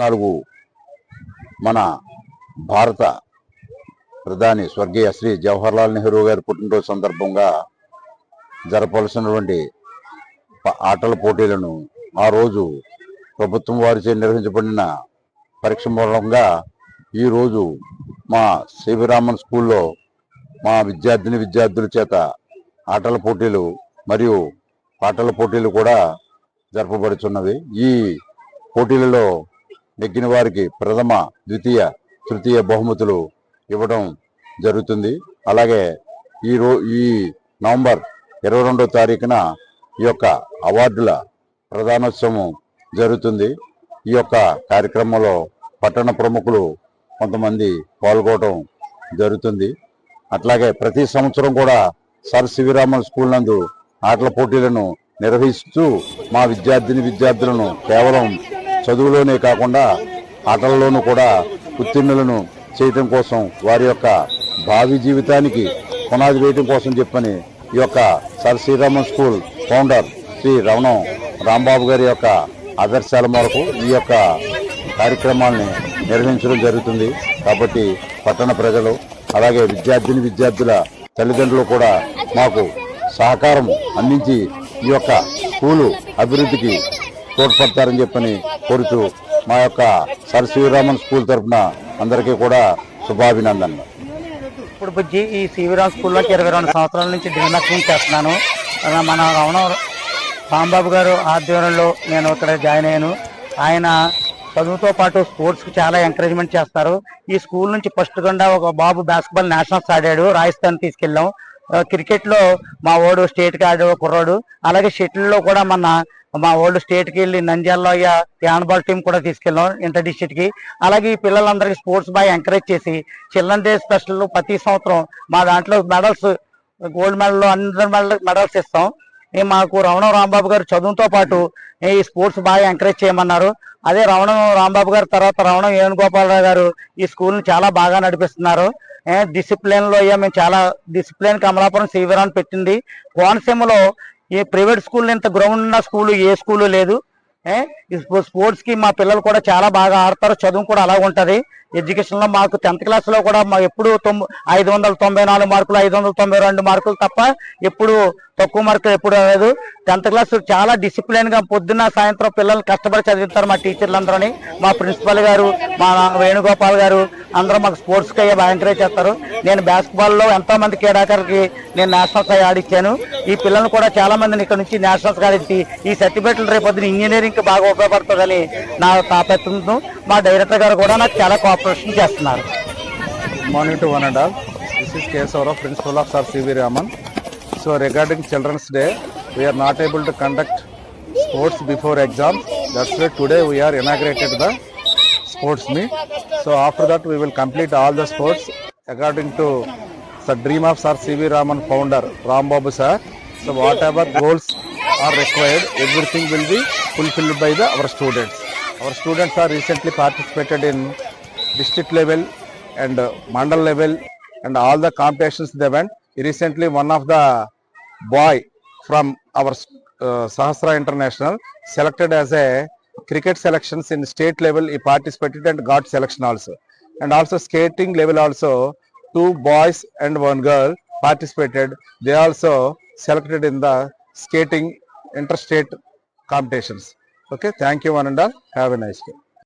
పద్నాలుగు మన భారత ప్రధాని స్వర్గీయ శ్రీ జవహర్లాల్ నెహ్రూ గారి పుట్టినరోజు సందర్భంగా జరపవలసినటువంటి ఆటల పోటీలను ఆ రోజు ప్రభుత్వం వారిచే నిర్వహించబడిన పరీక్ష మూలంగా ఈరోజు మా శివరామన్ స్కూల్లో మా విద్యార్థిని విద్యార్థుల చేత ఆటల పోటీలు మరియు పాటల పోటీలు కూడా జరపబడుచున్నవి. ఈ పోటీలలో నెగ్గిన వారికి ప్రథమ ద్వితీయ తృతీయ బహుమతులు ఇవ్వడం జరుగుతుంది. అలాగే ఈ రో ఈ నవంబర్ ఇరవై రెండో తారీఖున ఈ యొక్క అవార్డుల ప్రధానోత్సవం జరుగుతుంది. ఈ యొక్క కార్యక్రమంలో పట్టణ ప్రముఖులు కొంతమంది పాల్గొనడం జరుగుతుంది. అట్లాగే ప్రతి సంవత్సరం కూడా సర్ సివిరామన్ స్కూల్ నందు ఆటల పోటీలను నిర్వహిస్తూ మా విద్యార్థిని విద్యార్థులను కేవలం చదువులోనే కాకుండా ఆటల్లోనూ కూడా ఉత్తీర్ణులను చేయటం కోసం వారి యొక్క భావి జీవితానికి పునాది వేయటం కోసం చెప్పని ఈ యొక్క sir Sriraman school founder Sri Ramanam Rambabu గారి యొక్క ఆదర్శాల మేరకు ఈ యొక్క కార్యక్రమాల్ని నిర్వహించడం జరుగుతుంది. కాబట్టి పట్టణ ప్రజలు అలాగే విద్యార్థిని విద్యార్థుల తల్లిదండ్రులు కూడా మాకు సహకారం అందించి ఈ యొక్క స్కూలు అభివృద్ధికి తోడ్పడతారని చెప్పని కోరుతూ మా యొక్క సర్ శ్రీరామన్ స్కూల్ తరఫున అందరికీ కూడా శుభాభినందనలు. ఇప్పుడు బుజ్జి ఈ సివిరామ్ స్కూల్లోకి ఇరవై రెండు సంవత్సరాల నుంచి దినదక్షిణ చేస్తున్నాను. మన రమణ రాంబాబు గారు ఆధ్వర్యంలో నేను ఇక్కడ జాయిన్ అయ్యాను. ఆయన చదువుతో పాటు స్పోర్ట్స్కి చాలా ఎంకరేజ్మెంట్ చేస్తారు. ఈ స్కూల్ నుంచి ఫస్ట్ గుండా ఒక బాబు బాస్కెట్బాల్ నేషనల్స్ ఆడాడు. రాజస్థాన్ తీసుకెళ్ళాం. క్రికెట్ క్రికెట్లో మా ఓడు స్టేట్కి ఆడే కుర్రాడు. అలాగే షటిల్లో కూడా మన మా ఓల్డ్ స్టేట్కి వెళ్ళి నంద్యాలలో అయ్యా హ్యాండ్బాల్ టీం కూడా తీసుకెళ్ళాం ఇంటర్ డిస్ట్రిక్ట్కి అలాగే ఈ పిల్లలందరికీ స్పోర్ట్స్ బాగా ఎంకరేజ్ చేసి చిల్డ్రన్ డే స్పెషల్ ప్రతి సంవత్సరం మా దాంట్లో మెడల్స్ గోల్డ్ మెడల్ అందరి మెడల్ మెడల్స్ ఇస్తాం. ఈ మాకు రమణ రాంబాబు గారు చదువుతో పాటు ఈ స్పోర్ట్స్ బాగా ఎంకరేజ్ చేయమన్నారు. అదే రమణ రాంబాబు గారు తర్వాత రమణ వేణుగోపాలరావు గారు ఈ స్కూల్ని చాలా బాగా నడిపిస్తున్నారు. డిసిప్లిన్లో అయ్యా మేము చాలా డిసిప్లిన్ కమలాపురం శివరాన్ని పెట్టింది. కోనసీమలో ఏ ప్రైవేట్ స్కూల్ ఇంత గ్రౌండ్ ఉన్న స్కూల్ ఏ స్కూలు లేదు. స్పోర్ట్స్కి స్పోర్ట్స్కి మా పిల్లలు కూడా చాలా బాగా ఆడతారు చదువు కూడా అలా ఉంటది. ఎడ్యుకేషన్లో మాకు టెన్త్ క్లాస్లో కూడా మా ఎప్పుడు తొమ్ ఐదు వందల తొంభై నాలుగు మార్కులు ఐదు వందల తొంభై రెండు మార్కులు తప్ప ఎప్పుడు తక్కువ మార్కులు ఎప్పుడు రాలేదు. టెన్త్ క్లాస్ చాలా డిసిప్లిన్గా పొద్దున్న సాయంత్రం పిల్లలు కష్టపడి చదివిస్తారు మా టీచర్లు అందరూని మా ప్రిన్సిపల్ గారు మా వేణుగోపాల్ గారు అందరూ మాకు స్పోర్ట్స్కి బాగా ఎంకరేజ్ చేస్తారు. నేను బాస్కెట్బాల్లో ఎంతో మంది క్రీడాకారులకి నేను నేషనల్స్ అయ్యి ఆడిచ్చాను ఈ పిల్లల్ని కూడా చాలా మందిని ఇక్కడ నుంచి నేషనల్స్ ఆడించి ఈ సర్టిఫికెట్లు రేపు పొద్దున ఇంజనీరింగ్కి బాగా ఉపయోగపడుతుందని నా తాపెత్తుంది మా డైరెక్టర్ గారు కూడా నాకు చాలా కోఆపరేషన్ చేస్తున్నారు. Morning to one and all. This is K. Principal of sir C V Raman So regarding Children's Day, we are not able to conduct sports before exams. That's why today we are inaugurated the sports meet. So after that we will complete all the sports according to the dream of Sir C.V. Raman founder Ram Babu sir. So whatever goals are required, everything will be fulfilled by the our students. Our students are recently participated in district level and uh, mandal level and all the competitions they went. Recently, one of the boy from our uh, Sahasra International selected as a cricket selections in state level. He participated and got selection also. And also skating level also, two boys and one girl participated. They also selected in the skating interstate competitions. Okay, thank you one and all. Have a nice day.